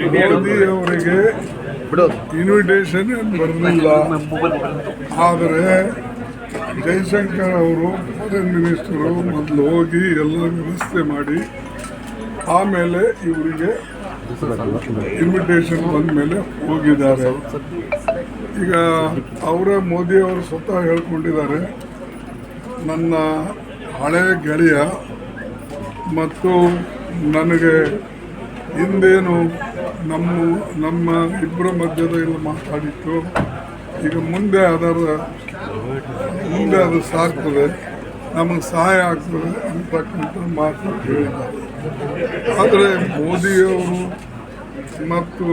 ಮೋದಿ ಅವರಿಗೆ ಇನ್ವಿಟೇಷನ್ ಬರಲಿಲ್ಲ. ಆದರೆ ಜೈಶಂಕರ್ ಅವರು ಫಾರಿನ್ ಮಿನಿಸ್ಟರು ಮೊದಲು ಹೋಗಿ ಎಲ್ಲ ವ್ಯವಸ್ಥೆ ಮಾಡಿ ಆಮೇಲೆ ಇವರಿಗೆ ಇನ್ವಿಟೇಷನ್ ಬಂದ ಮೇಲೆ ಹೋಗಿದ್ದಾರೆ. ಈಗ ಅವರೇ ಮೋದಿ ಅವರು ಸ್ವತಃ ಹೇಳ್ಕೊಂಡಿದ್ದಾರೆ ನನ್ನ ಹಳೆ ಗೆಳೆಯ ಮತ್ತು ನನಗೆ ಹಿಂದೇನು ನಮ್ಮ ನಮ್ಮ ಇಬ್ಬರ ಮಧ್ಯದಲ್ಲಿ ಮಾತಾಡಿತ್ತು ಈಗ ಮುಂದೆ ಅದರ ಮುಂದೆ ಅದು ಸಾಕ್ತದೆ ನಮಗೆ ಸಹಾಯ ಆಗ್ತದೆ ಅಂತಕ್ಕಂಥ ಮಾತು ಹೇಳಿದ್ದಾರೆ. ಆದರೆ ಮೋದಿಯವರು ಮತ್ತು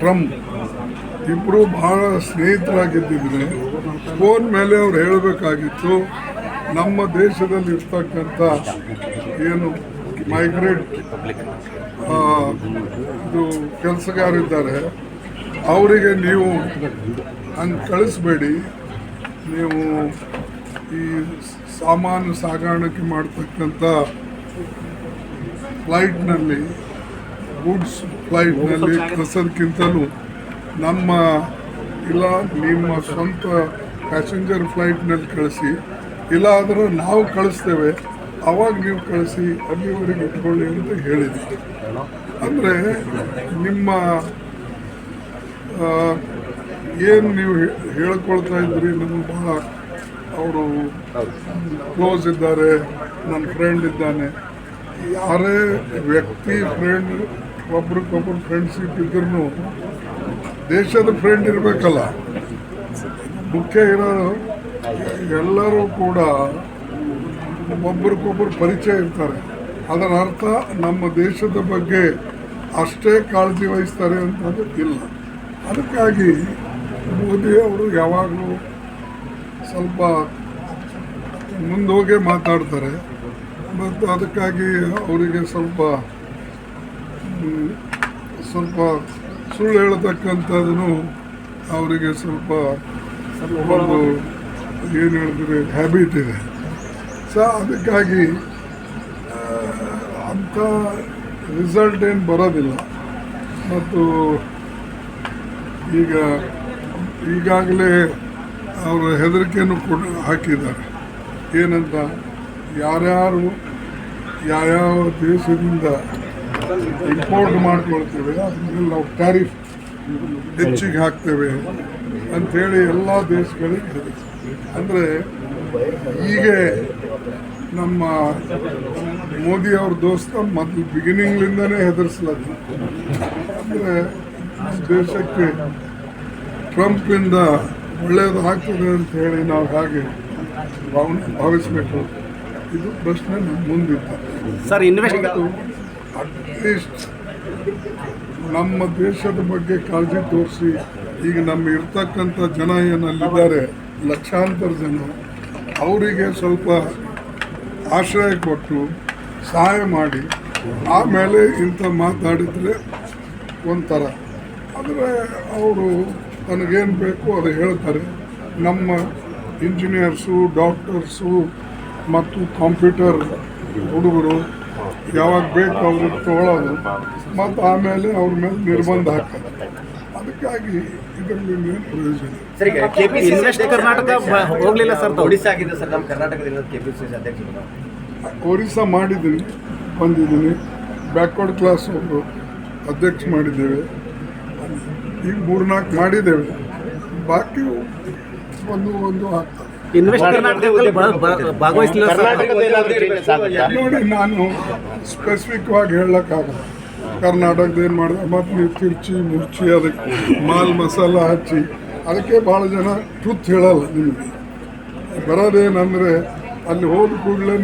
ಟ್ರಂಪ್ ಇಬ್ಬರು ಬಹಳ ಸ್ನೇಹಿತರಾಗಿದ್ದಿದ್ರೆ ಫೋನ್ ಮೇಲೆ ಅವ್ರು ಹೇಳಬೇಕಾಗಿತ್ತು, ನಮ್ಮ ದೇಶದಲ್ಲಿ ಇರ್ತಕ್ಕಂಥ ಏನು ಮೈಗ್ರೇಟ್ ಇದು ಕೆಲಸಗಾರಿದ್ದಾರೆ. ಅವರಿಗೆ ನೀವು ಹಂಗೆ ಕಳಿಸ್ಬೇಡಿ. ನೀವು ಈ ಸಾಮಾನು ಸಾಗಾಣಿಕೆ ಮಾಡ್ತಕ್ಕಂಥ ಫ್ಲೈಟ್ನಲ್ಲಿ, ಗೂಡ್ಸ್ ಫ್ಲೈಟ್ನಲ್ಲಿ ಕಳಿಸೋದಕ್ಕಿಂತಲೂ ನಮ್ಮ ಇಲ್ಲ, ನಿಮ್ಮ ಸ್ವಂತ ಪ್ಯಾಸೆಂಜರ್ ಫ್ಲೈಟ್ನಲ್ಲಿ ಕಳಿಸಿ ಇಲ್ಲ ಆದರೂ ನಾವು ಕಳಿಸ್ತೇವೆ. ಅವಾಗ ನೀವು ಕಳಿಸಿ, ಅಲ್ಲಿವರೆಗೆ ಇಟ್ಕೊಳ್ಳಿ ಅಂತ ಹೇಳಿದ್ರು ಅಂದರೆ ನಿಮ್ಮ ಏನು ನೀವು ಹೇಳ್ಕೊಳ್ತಾ ಇದ್ರಿ ನಮ್ಗೆ ಭಾಳ ಅವರು ಕ್ಲೋಸ್ ಇದ್ದಾರೆ ನನ್ನ ಫ್ರೆಂಡ್ ಇದ್ದಾನೆ. ಯಾರೇ ವ್ಯಕ್ತಿ ಫ್ರೆಂಡ್ ಒಬ್ರಿಗೊಬ್ರು ಫ್ರೆಂಡ್ಶಿಪ್ ಇದ್ರೂ ದೇಶದ ಫ್ರೆಂಡ್ ಇರಬೇಕಲ್ಲ. ಮುಖ್ಯ ಇರೋ ಎಲ್ಲರೂ ಕೂಡ ಒಬ್ರಿಗೊಬ್ರು ಪರಿಚಯ ಇರ್ತಾರೆ. ಅದರ ಅರ್ಥ ನಮ್ಮ ದೇಶದ ಬಗ್ಗೆ ಅಷ್ಟೇ ಕಾಳಜಿ ವಹಿಸ್ತಾರೆ ಅಂತಂದು ಇಲ್ಲ. ಅದಕ್ಕಾಗಿ ಮೋದಿ ಅವರು ಯಾವಾಗಲೂ ಸ್ವಲ್ಪ ಮುಂದೋಗೇ ಮಾತಾಡ್ತಾರೆ. ಮತ್ತು ಅದಕ್ಕಾಗಿ ಅವರಿಗೆ ಸ್ವಲ್ಪ ಸ್ವಲ್ಪ ಸುಳ್ಳು ಹೇಳ್ತಕ್ಕಂಥದ್ದು ಅವರಿಗೆ ಸ್ವಲ್ಪ ಒಂದು, ಏನು ಹೇಳಿದ್ರೆ ಹ್ಯಾಬಿಟ್ ಇದೆ. ಸೊ ಅದಕ್ಕಾಗಿ ಅಂಥ ರಿಸಲ್ಟ್ ಏನು ಬರೋದಿಲ್ಲ. ಮತ್ತು ಈಗ, ಈಗಾಗಲೇ ಅವರ ಹೆದರಿಕೆಯನ್ನು ಕೊಡು, ಹಾಕಿದ್ದಾರೆ. ಏನಂತ, ಯಾರ್ಯಾರು ಯಾವ್ಯಾವ ದೇಶದಿಂದ ಇಂಪೋರ್ಟ್ ಮಾಡ್ಕೊಳ್ತೇವೆ ಅದನ್ನೆಲ್ಲ ನಾವು ಟ್ಯಾರಿಫ್ ಹೆಚ್ಚಿಗೆ ಹಾಕ್ತೇವೆ ಅಂಥೇಳಿ ಎಲ್ಲ ದೇಶಗಳಿಗೆ ಅಂದರೆ ಹೀಗೆ ನಮ್ಮ ಮೋದಿ ಅವ್ರ ದೋಸ್ತ ಮೊದಲು ಬಿಗಿನಿಂಗ್ಲಿಂದನೇ ಹೆದರ್ಸ್ಲದು ಅಂದರೆ ದೇಶಕ್ಕೆ ಟ್ರಂಪಿಂದ ಒಳ್ಳೆಯದು ಆಗ್ತದೆ ಅಂತ ಹೇಳಿ ನಾವು ಹಾಗೆ ಭಾವನೆ ಭಾವಿಸಬೇಕು. ಇದು ಪ್ರಶ್ನೆ ನಮ್ಮ ಮುಂದಿತ್ತು ಸರ್ ಇನ್ವೆಸ್ಟ್ ಅಟ್ಲೀಸ್ಟ್ ನಮ್ಮ ದೇಶದ ಬಗ್ಗೆ ಕಾಳಜಿ ತೋರಿಸಿ, ಈಗ ನಮ್ಮ ಇರ್ತಕ್ಕಂಥ ಜನ ಏನಲ್ಲಿದ್ದಾರೆ, ಲಕ್ಷಾಂತರ ಜನ, ಅವರಿಗೆ ಸ್ವಲ್ಪ ಆಶ್ರಯ ಕೊಟ್ಟು ಸಹಾಯ ಮಾಡಿ, ಆಮೇಲೆ ಇಂಥ ಮಾತಾಡಿದರೆ ಒಂಥರ. ಆದರೆ ಅವರು ತನಗೇನು ಬೇಕು ಅದು ಹೇಳ್ತಾರೆ. ನಮ್ಮ ಇಂಜಿನಿಯರ್ಸು, ಡಾಕ್ಟರ್ಸು ಮತ್ತು ಕಂಪ್ಯೂಟರ್ ಹುಡುಗರು ಯಾವಾಗ ಬೇಕು ಅವ್ರು ತಗೊಳ್ಳೋದು ಮತ್ತು ಆಮೇಲೆ ಅವ್ರ ಮೇಲೆ ನಿರ್ಬಂಧ ಹಾಕೋದು ಅದಕ್ಕಾಗಿ ಇದರಲ್ಲಿ ಏನು ಪ್ರಯೋಜನ. ಸರ್ ಈಗ ಇನ್ವೆಸ್ಟ್ ಕರ್ನಾಟಕ ಬ- ಸರ್. ಒಡಿಶಾ ಆಗಿದೆ ಸರ್ ನಮ್ಮ ಕರ್ನಾಟಕದಿಂದ ಕೆಪಿಸಿಸಿ ಅಧ್ಯಕ್ಷರು. ಒರಿಸ್ಸಾ ಮಾಡಿದ್ದೀನಿ ಬಂದಿದ್ದೀನಿ. ಬ್ಯಾಕ್ವರ್ಡ್ ಕ್ಲಾಸ್ ಒಂದು ಅಧ್ಯಕ್ಷ ಮಾಡಿದ್ದೇವೆ. ಈಗ ಮೂರ್ನಾಲ್ಕು ಮಾಡಿದ್ದೇವೆ. ಬಾಕಿ ಒಂದು ಒಂದು ಆಗ್ತದೆ. ಇನ್ವೆಸ್ಟ್ ಕರ್ನಾಟಕದಲ್ಲಿ ಭಾಗವಹಿಸಲಿಲ್ಲ ನೋಡಿ ನಾನು ಸ್ಪೆಸಿಫಿಕ್ ಆಗಿ ಹೇಳಕ್ಕಾಗಲ್ಲ. ಕರ್ನಾಟಕದ ಏನು ಮಾಡಿದೆ? ಮತ್ತು ನೀವು ತಿರ್ಚಿ ಮುರ್ಚಿ ಅದಕ್ಕೆ ಮಾಲ್ ಮಸಾಲ ಹಚ್ಚಿ. ಅದಕ್ಕೆ ಭಾಳ ಜನ ಟ್ರುತ್ ಹೇಳಲ್ಲ ನಿಮಗೆ. ಬರೋದೇನಂದರೆ ಅಲ್ಲಿ ಹೋದ ಕೂಡಲೇ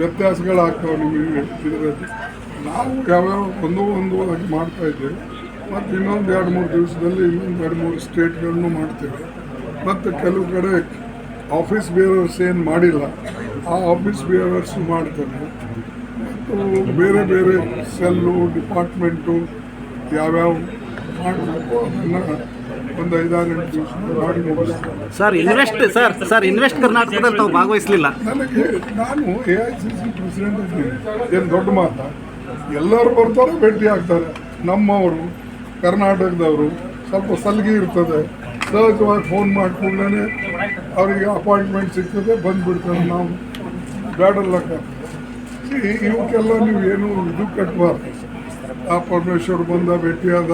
ವ್ಯತ್ಯಾಸಗಳಾಗ್ತಾವೆ ನಿಮಗೆ ಇದರಲ್ಲಿ ನಾವು ಯಾವ್ಯಾವ ಒಂದು ಒಂದು ಆಗಿ ಮಾಡ್ತಾ ಇದ್ದೇವೆ. ಮತ್ತು ಇನ್ನೊಂದು ಎರಡು ಮೂರು ದಿವಸದಲ್ಲಿ ಇನ್ನೊಂದು ಎರಡು ಮೂರು ಸ್ಟೇಟ್ಗಳನ್ನು ಮಾಡ್ತೇವೆ. ಮತ್ತು ಕೆಲವು ಕಡೆ ಆಫೀಸ್ ಬೇರರ್ಸ್ ಏನು ಮಾಡಿಲ್ಲ. ಆ ಆಫೀಸ್ ಬೇರರ್ಸ್ ಮಾಡ್ತಾರೆ. ಮತ್ತು ಬೇರೆ ಬೇರೆ ಸೆಲ್ಲು ಡಿಪಾರ್ಟ್ಮೆಂಟು ಯಾವ್ಯಾವ ಮಾಡಬೇಕು ಅದನ್ನು ಒಂದು ಐದಾರು ಮಾಡಿ ಮುಗಿಸ್ತಾರೆ. Sir invest sir sir invest ಕರ್ನಾಟಕದಲ್ಲಿ ತಾವು ಭಾಗವಹಿಸಲಿಲ್ಲ. ನನಗೆ ನಾನು A I C C president ಇದ್ದೀನಿ. ಏನು ದೊಡ್ಡ ಮಾತಾ? ಎಲ್ಲರೂ ಬರ್ತಾರೆ ಭೇಟಿ ಆಗ್ತಾರೆ. ನಮ್ಮವರು ಕರ್ನಾಟಕದವರು ಸ್ವಲ್ಪ ಸಲಿಗೆ ಇರ್ತದೆ. ಸಹಜವಾಗಿ ಫೋನ್ ಮಾಡಿ ಕೂಡಲೇ ಅವರಿಗೆ ಅಪಾಯಿಂಟ್ಮೆಂಟ್ ಸಿಗ್ತದೆ, ಬಂದುಬಿಡ್ತಾರೆ ನಾವು. ಬ್ಯಾಡಲ್ಲಕ್ಕ ಇವಕ್ಕೆಲ್ಲ ನೀವು ಏನು ಇದು ಕಟ್ಟಬಾರ್ದು ಆ ಪರಮೇಶ್ವರ್ ಬಂದ ಭೇಟಿಯಾದ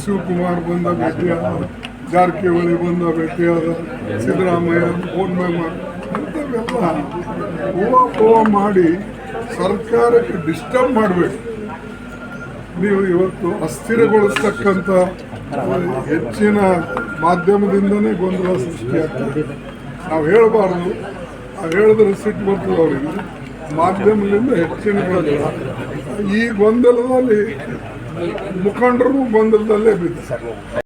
ಶಿವಕುಮಾರ್ ಬಂದ ಭೇಟಿಯಾದ, ಜಾರಕಿಹೊಳಿ ಬಂದ ಭೇಟಿಯಾದ, ಸಿದ್ದರಾಮಯ್ಯ ಫೋನ್ ಮೇಲೆ ಮಾಡಿ, ಇಂಥವೆಲ್ಲ ಹೂವ ಹೂವ ಮಾಡಿ ಸರ್ಕಾರಕ್ಕೆ ಡಿಸ್ಟರ್ಬ್ ಮಾಡಬೇಕು. ನೀವು ಇವತ್ತು ಅಸ್ಥಿರಗೊಳಿಸ್ತಕ್ಕಂಥ ಹೆಚ್ಚಿನ ಮಾಧ್ಯಮದಿಂದನೇ ಗೊಂದಲ ಸೃಷ್ಟಿಯಾಗ್ತದೆ ನಾವು ಹೇಳಬಾರ್ದು. ನಾವು ಹೇಳಿದ್ರೆ ಸಿಟ್ಟು ಬರ್ತದೆ ಅವರಿಗೆ ಮಾಧ್ಯಮದಿಂದ ಹೆಚ್ಚಿನ ಗೊಂದಲ. ಈ ಗೊಂದಲದಲ್ಲಿ ಮುಖಂಡರು ಗೊಂದಲದಲ್ಲೇ ಬಿದ್ದು.